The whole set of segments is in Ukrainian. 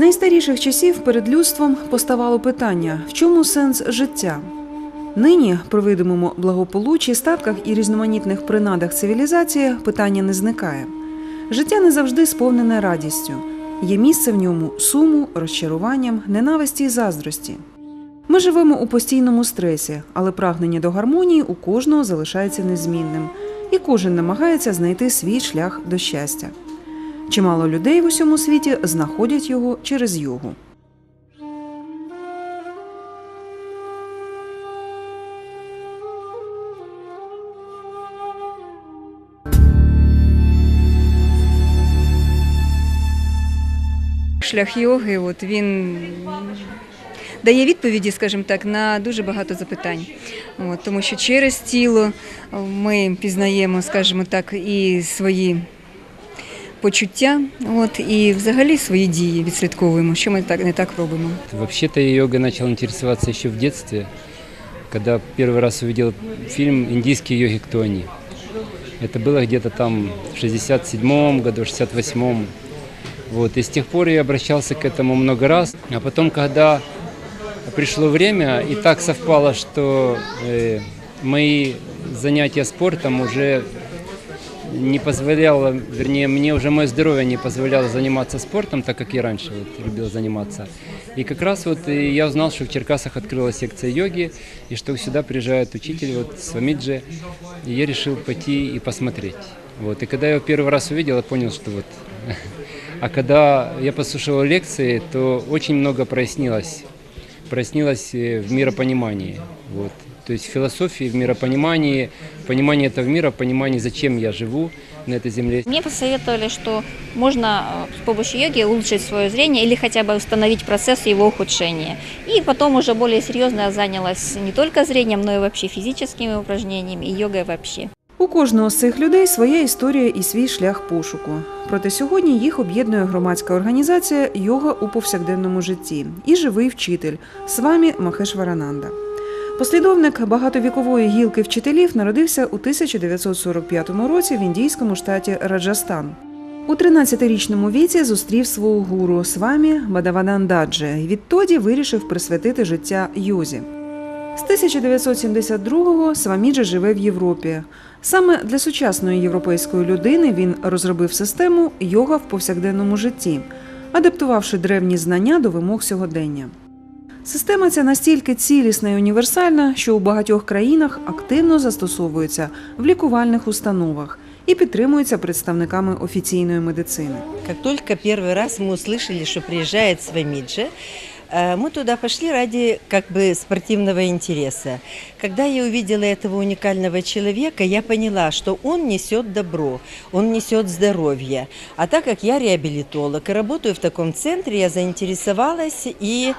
Найстаріших часів перед людством поставало питання, в чому сенс життя. Нині, при видимому благополуччі, статках і різноманітних принадах цивілізації, питання не зникає. Життя не завжди сповнене радістю. Є місце в ньому суму, розчаруванням, ненависті і заздрості. Ми живемо у постійному стресі, але прагнення до гармонії у кожного залишається незмінним, і кожен намагається знайти свій шлях до щастя. Чимало людей в усьому світі знаходять його через йогу. Шлях йоги, от він дає відповіді, скажімо так, на дуже багато запитань. От, тому що через тіло ми пізнаємо, скажімо так, і свої почуття, от, і взагалі свої дії відслідковуємо, що ми так не так робимо. Вообще-то я йогой начал интересоваться еще в детстве, когда первый раз увидел фильм «Индийские йоги. Кто они?». Это было где-то там в 67 году, 68 Вот. И с тех пор я обращался к этому много раз. А потом, когда пришло время, и так совпало, что э, мои занятия спортом уже не позволяло, вернее, мне уже мое здоровье не позволяло заниматься спортом, так как я раньше вот любил заниматься. И как раз вот я узнал, что в Черкасах открылась секция йоги, и что сюда приезжает учитель, вот Свамиджи, и я решил пойти и посмотреть. Вот. И когда я его первый раз увидел, я понял, что вот... А когда я послушал лекции, то очень много прояснилось. Прояснилось э, в миропонимании. Вот. То есть в философии, в миропонимании, понимании этого мира, понимании, зачем я живу на этой земле. Мне посоветовали, что можно э, с помощью йоги улучшить свое зрение или хотя бы установить процесс его ухудшения. И потом уже более серьезно я занялась не только зрением, но и вообще физическими упражнениями и йогой вообще. У кожного з цих людей своя історія і свій шлях пошуку. Проте сьогодні їх об'єднує громадська організація Йога у повсякденному житті і живий вчитель Свамі Махешварананда. Послідовник багатовікової гілки вчителів народився у 1945 році в індійському штаті Раджастан. У 13-річному віці зустрів свого гуру Свамі Бадаванандаджи і відтоді вирішив присвятити життя йозі. З 1972-го Сваміджа живе в Європі. Саме для сучасної європейської людини він розробив систему йога в повсякденному житті, адаптувавши древні знання до вимог сьогодення. Система ця настільки цілісна і універсальна, що у багатьох країнах активно застосовується в лікувальних установах і підтримується представниками офіційної медицини. Как только первый раз мы услышали, что приезжает Свамиджи, э, мы туда пошли ради как бы спортивного интереса. Когда я увидела этого уникального человека, я поняла, что он несет добро, он несет здоровье. А так как я реабилитолог и работаю в таком центре, я заинтересовалась и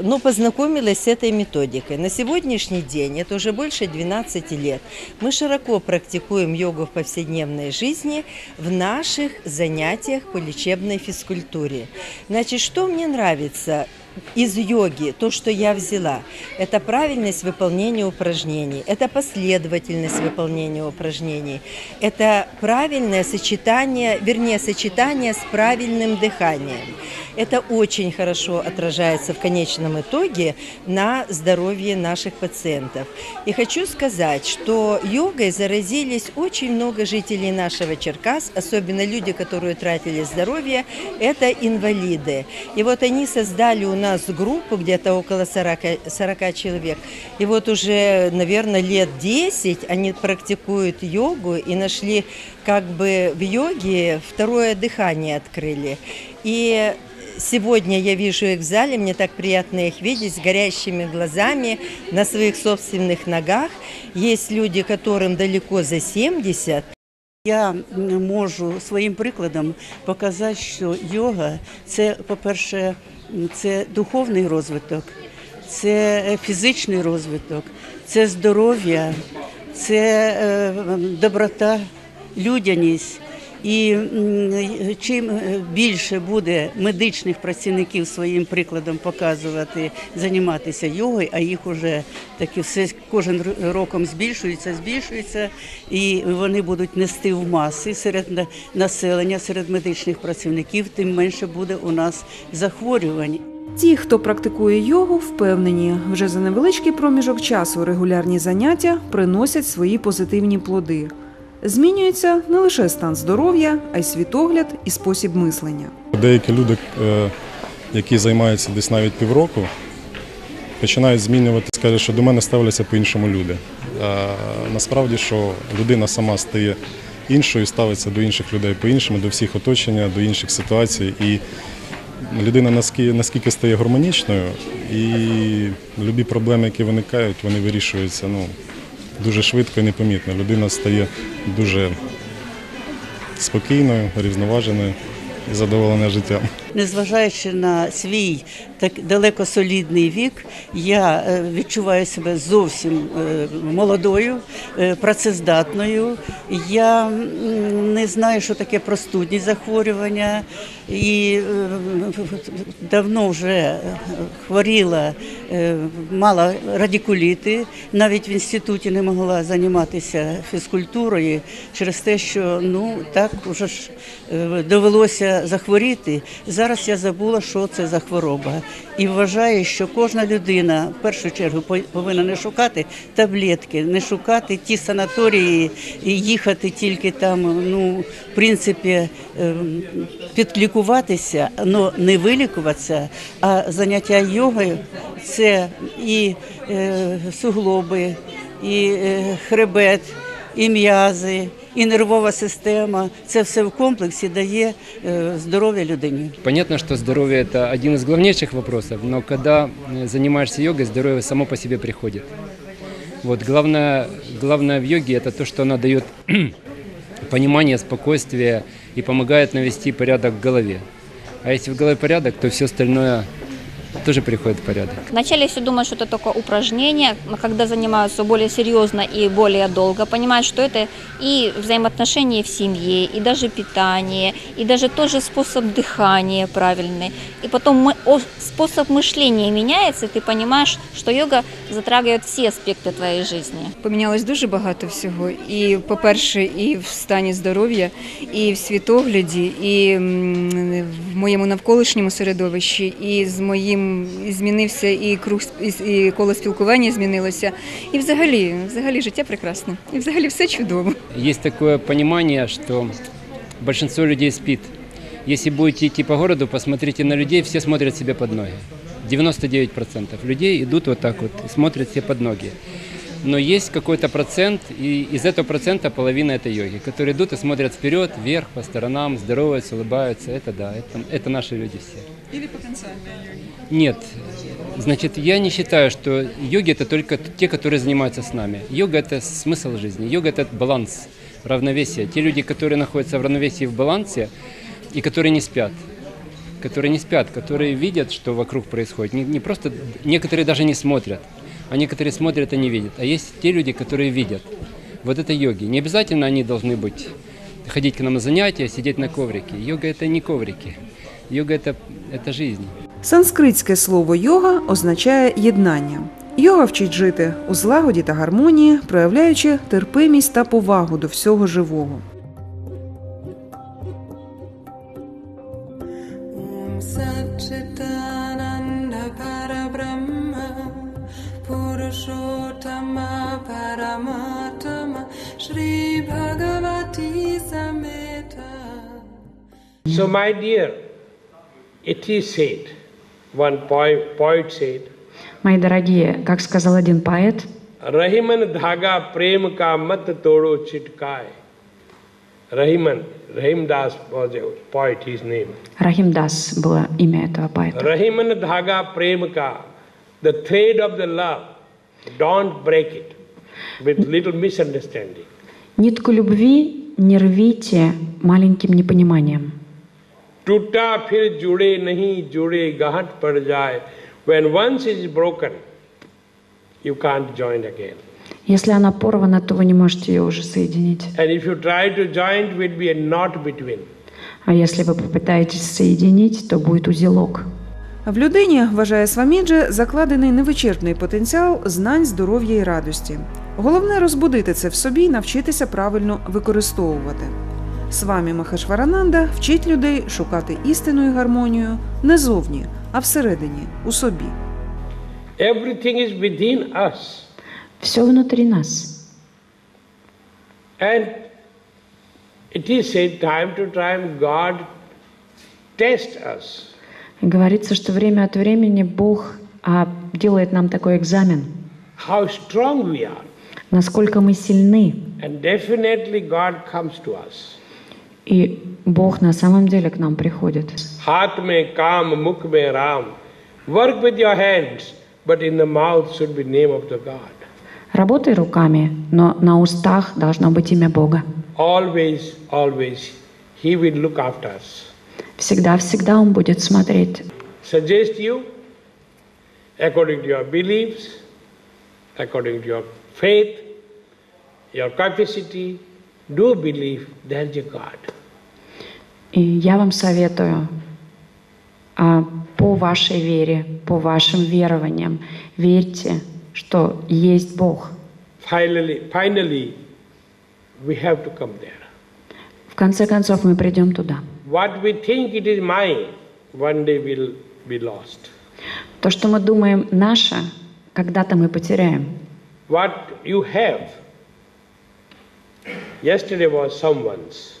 ну, познакомилась с этой методикой. На сегодняшний день, это уже больше 12 лет, мы широко практикуем йогу в повседневной жизни в наших занятиях по лечебной физкультуре. Значит, что мне нравится? из йоги, то, что я взяла, это правильность выполнения упражнений, это последовательность выполнения упражнений, это правильное сочетание, вернее, сочетание с правильным дыханием. Это очень хорошо отражается в конечном итоге на здоровье наших пациентов. И хочу сказать, что йогой заразились очень много жителей нашего Черкас, особенно люди, которые тратили здоровье, это инвалиды. И вот они создали у нас группу, где-то около 40, 40 человек. И вот уже, наверное, лет 10 они практикуют йогу и нашли как бы в йоге второе дыхание открыли. И Сегодня я вижу их в зале, мне так приятно их видеть с горящими глазами, на своих собственных ногах. Есть люди, которым далеко за 70, Я можу своїм прикладом показати, що йога це, по-перше, це духовний розвиток, це фізичний розвиток, це здоров'я, це е, доброта, людяність. І чим більше буде медичних працівників своїм прикладом показувати, займатися йогою, а їх уже таки все кожен роком збільшується, збільшується, і вони будуть нести в маси серед населення, серед медичних працівників, тим менше буде у нас захворювань. Ті, хто практикує йогу, впевнені, вже за невеличкий проміжок часу регулярні заняття приносять свої позитивні плоди. Змінюється не лише стан здоров'я, а й світогляд і спосіб мислення. Деякі люди, е, які займаються десь навіть півроку, починають змінювати, скажуть, що до мене ставляться по-іншому люди. А насправді, що людина сама стає іншою, ставиться до інших людей по-іншому, до всіх оточення, до інших ситуацій. І людина наскільки, стає гармонічною, і любі проблеми, які виникають, вони вирішуються ну, дуже швидко і непомітно. Людина стає дуже спокійною, рівноваженою і задоволеною життям. Незважаючи на свій так далеко солідний вік, я е, відчуваю себе зовсім е, молодою, е, працездатною. Я не знаю, що таке простудні захворювання, і давно вже хворіла, мала радикуліти. Навіть в інституті не могла займатися фізкультурою через те, що ну так уже ж довелося захворіти. Зараз я забула, що це за хвороба, і вважаю, що кожна людина в першу чергу по- повинна не шукати таблетки, не шукати ті санаторії і їхати тільки там. Ну, в принципі, ем, підлікуватися, але не вилікуватися. А заняття йогою це і е, суглоби, і е, хребет, і м'язи, і нервова система. Це все в комплексі дає е, здоров'я людині. Понятно, что здоровье – это один из главнейших вопросов, но когда э, занимаешься йогой, здоровье само по себе приходит. Вот главное, главное в йоге – это то, что она дает понимание, спокойствие и помогает навести порядок в голове. А если в голове порядок, то все остальное тоже приходит в порядок. Вначале все думают, что это только упражнение, но когда занимаются более серьезно и более долго, понимают, что это и взаимоотношения в семье, и даже питание, и даже тоже способ дыхания правильный. И потом мы, о- способ мышления меняется, и ты понимаешь, что йога затрагивает все аспекты твоей жизни. Помінялось дуже багато всього. І, по-перше, і в стані здоров'я, і в світогляді, і м, в моєму навколишньому середовищі, і з моїм і змінився і круг і, коло спілкування змінилося. І взагалі, взагалі життя прекрасне. І взагалі все чудово. Є таке розуміння, що большинство людей спит. Если будете идти по городу, посмотрите на людей, все смотрят себе под ноги. 99% людей идут вот так вот и смотрят себе под ноги. Но есть какой-то процент, и из этого процента половина это йоги, которые идут и смотрят вперед, вверх, по сторонам, здороваются, улыбаются. Это да, это, это наши люди все. Или потенціальні йоги. Нет. Значит, я не считаю, что йоги это только те, которые занимаются с нами. Йога это смысл жизни. Йога это баланс, равновесие. Те люди, которые находятся в равновесии, в балансе, и которые не спят. Которые не спят, которые видят, что вокруг происходит. Не, не просто, некоторые даже не смотрят, а некоторые смотрят и не видят. А есть те люди, которые видят. Вот это йоги. Не обязательно они должны быть, ходить к нам на занятия, сидеть на коврике. Йога это не коврики. Йога это, это жизнь. Санскритське слово йога означає єднання. Йога вчить жити у злагоді та гармонії, проявляючи терпимість та повагу до всього живого. So, my dear, it is said, one poet, poet said, Мои дорогие, как сказал один поэт, रहीमन धागा प्रेम का मत तोड़ो चिटकाए रहीमन Rahimdas was a poet his name Рахим Дас было имя этого поэта. रहीमन धागा प्रेम का the thread of the love don't break it with little misunderstanding Нитку любви не рвите маленьким непониманием. टूटा फिर जुड़े नहीं जुड़े गांठ पड़ जाए when once it is broken you can't join again Если она порвана, то вы не можете ее уже соединить. And if you try to join, it will be a knot between. А если вы попытаетесь соединить, то будет узелок. В людині, вважає Сваміджа, закладений невичерпний потенціал знань, здоров'я і радості. Головне розбудити це в собі і навчитися правильно використовувати. Свамі Махешварананда вчить людей шукати істину і гармонію не зовні, а всередині, у собі. Everything is within us. Все внутри нас. And it is said time to time God tests us. И говорится, что время от времени Бог а, делает нам такой экзамен, how strong we are. насколько мы сильны. And definitely God comes to us. И Бог на самом деле к нам приходит. Hath mein kam, mukh mein ram. Work with your hands, but in the mouth should be name of the God. Работай руками, но на устах должно быть имя Бога. Always, always, He will look after us. Всегда-всегда Он будет смотреть. Suggest you, according to your beliefs, according to your faith, your capacity, do believe there is a God. И я вам советую а, по вашей вере, по вашим верованиям, верьте, что есть Бог. Finally, finally, we have to come there. В конце концов, мы придем туда. What we think it is mine, one day will be lost. То, что мы думаем наше, когда-то мы потеряем. What you have, yesterday was someone's.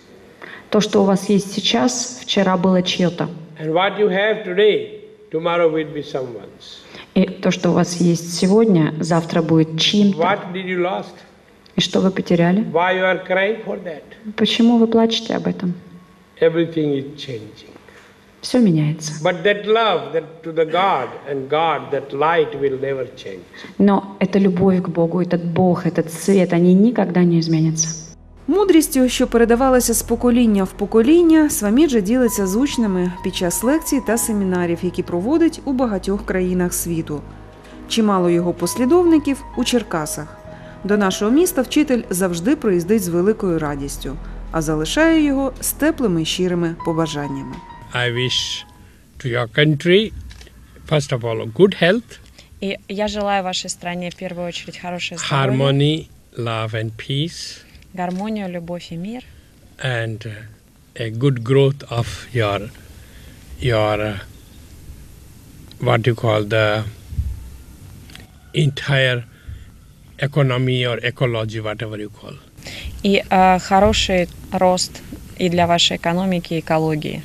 То, что у вас есть сейчас, вчера было чье-то. And what you have today, tomorrow will be someone's. И то, что у вас есть сегодня, завтра будет чьим-то. What did you lost? И что вы потеряли? Why you are crying for that? Почему вы плачете об этом? Everything is changing. Все меняется. But that love that to the God and God, that light will never change. Но эта любовь к Богу, этот Бог, этот свет, они никогда не изменятся. Мудрістю, що передавалася з покоління в покоління, Сваміджа ділиться з учнями під час лекцій та семінарів, які проводить у багатьох країнах світу. Чимало його послідовників у Черкасах. До нашого міста вчитель завжди приїздить з великою радістю, а залишає його з теплими й щирими побажаннями. I wish to your country, first of all, good health, И я желаю вашей стране в первую очередь хорошее здоровье, harmony, love, and peace, гармонию, любовь и мир, and uh, a good growth of your your uh, what you call the entire economy or ecology, whatever you call. и э, хороший рост и для вашей экономики и экологии.